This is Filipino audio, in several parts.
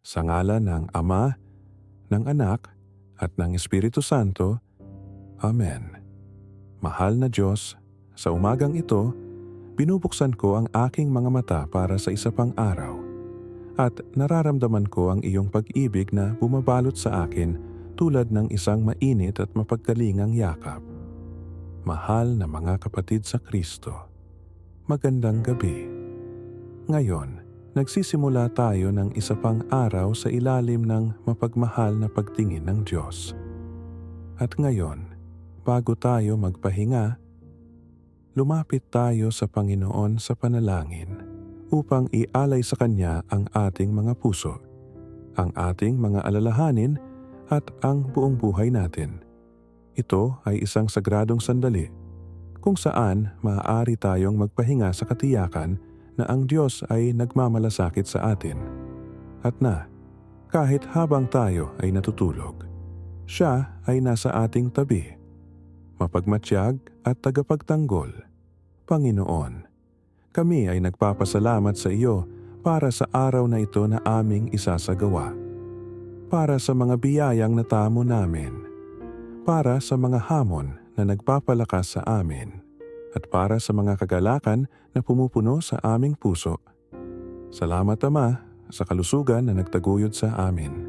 Sa ngala ng Ama, ng Anak, at ng Espiritu Santo. Amen. Mahal na Diyos, sa umagang ito, binubuksan ko ang aking mga mata para sa isa pang araw at nararamdaman ko ang iyong pag-ibig na bumabalot sa akin tulad ng isang mainit at mapagkalingang yakap. Mahal na mga kapatid sa Kristo, magandang gabi. Ngayon, nagsisimula tayo ng isa pang araw sa ilalim ng mapagmahal na pagtingin ng Diyos. At ngayon, bago tayo magpahinga, lumapit tayo sa Panginoon sa panalangin upang ialay sa Kanya ang ating mga puso, ang ating mga alalahanin at ang buong buhay natin. Ito ay isang sagradong sandali kung saan maaari tayong magpahinga sa katiyakan na ang Diyos ay nagmamalasakit sa atin at na kahit habang tayo ay natutulog, siya ay nasa ating tabi, mapagmatsyag at tagapagtanggol. Panginoon, kami ay nagpapasalamat sa iyo para sa araw na ito na aming isasagawa. Para sa mga biyayang natamo namin. Para sa mga hamon na nagpapalakas sa amin. At para sa mga kagalakan na pumupuno sa aming puso. Salamat Ama sa kalusugan na nagtaguyod sa amin.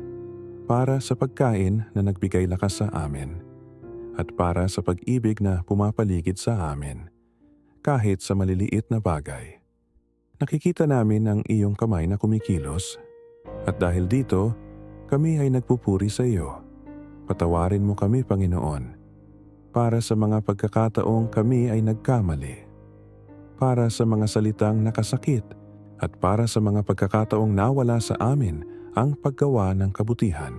Para sa pagkain na nagbigay lakas sa amin. At para sa pag-ibig na pumapaligid sa amin kahit sa maliliit na bagay. Nakikita namin ang iyong kamay na kumikilos at dahil dito, kami ay nagpupuri sa iyo. Patawarin mo kami, Panginoon, para sa mga pagkakataong kami ay nagkamali, para sa mga salitang nakasakit at para sa mga pagkakataong nawala sa amin ang paggawa ng kabutihan.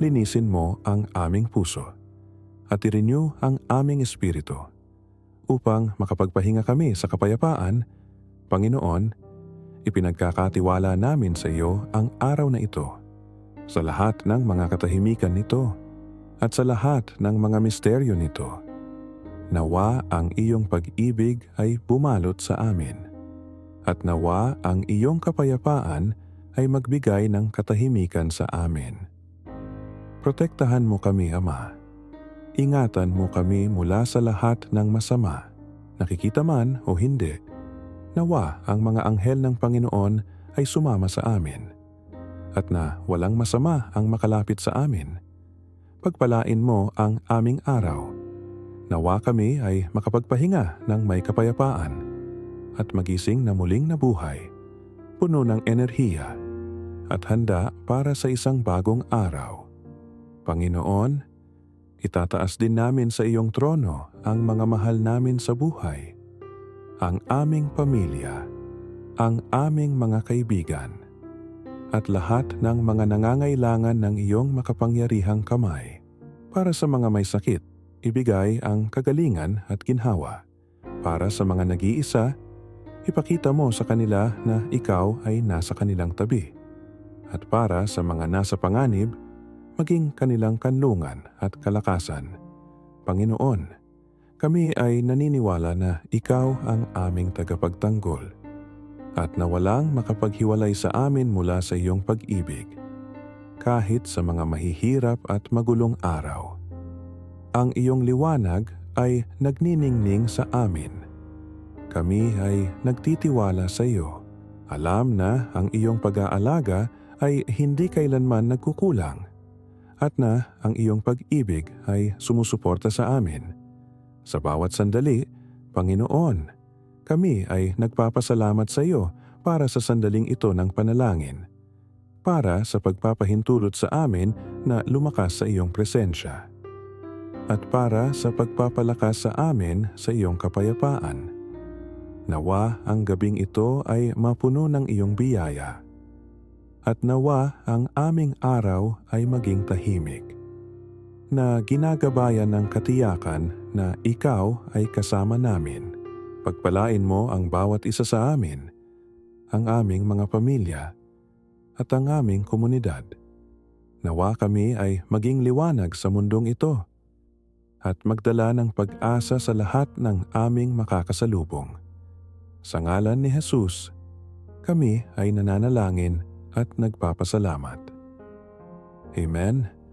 Linisin mo ang aming puso at i-renew ang aming espiritu upang makapagpahinga kami sa kapayapaan, Panginoon, ipinagkakatiwala namin sa iyo ang araw na ito, sa lahat ng mga katahimikan nito, at sa lahat ng mga misteryo nito. Nawa ang iyong pag-ibig ay bumalot sa amin, at nawa ang iyong kapayapaan ay magbigay ng katahimikan sa amin. Protektahan mo kami, Ama ingatan mo kami mula sa lahat ng masama, nakikita man o hindi. Nawa ang mga anghel ng Panginoon ay sumama sa amin, at na walang masama ang makalapit sa amin. Pagpalain mo ang aming araw. Nawa kami ay makapagpahinga ng may kapayapaan at magising na muling nabuhay, puno ng enerhiya at handa para sa isang bagong araw. Panginoon, Itataas din namin sa iyong trono ang mga mahal namin sa buhay, ang aming pamilya, ang aming mga kaibigan, at lahat ng mga nangangailangan ng iyong makapangyarihang kamay. Para sa mga may sakit, ibigay ang kagalingan at ginhawa. Para sa mga nag-iisa, ipakita mo sa kanila na ikaw ay nasa kanilang tabi. At para sa mga nasa panganib, maging kanilang kanlungan at kalakasan. Panginoon, kami ay naniniwala na Ikaw ang aming tagapagtanggol at na walang makapaghiwalay sa amin mula sa iyong pag-ibig kahit sa mga mahihirap at magulong araw. Ang iyong liwanag ay nagniningning sa amin. Kami ay nagtitiwala sa iyo. Alam na ang iyong pag-aalaga ay hindi kailanman nagkukulang at na ang iyong pag-ibig ay sumusuporta sa amin. Sa bawat sandali, Panginoon, kami ay nagpapasalamat sa iyo para sa sandaling ito ng panalangin, para sa pagpapahintulot sa amin na lumakas sa iyong presensya, at para sa pagpapalakas sa amin sa iyong kapayapaan. Nawa ang gabing ito ay mapuno ng iyong biyaya at nawa ang aming araw ay maging tahimik. Na ginagabayan ng katiyakan na ikaw ay kasama namin. Pagpalain mo ang bawat isa sa amin, ang aming mga pamilya, at ang aming komunidad. Nawa kami ay maging liwanag sa mundong ito at magdala ng pag-asa sa lahat ng aming makakasalubong. Sa ngalan ni Jesus, kami ay nananalangin at nagpapasalamat. Amen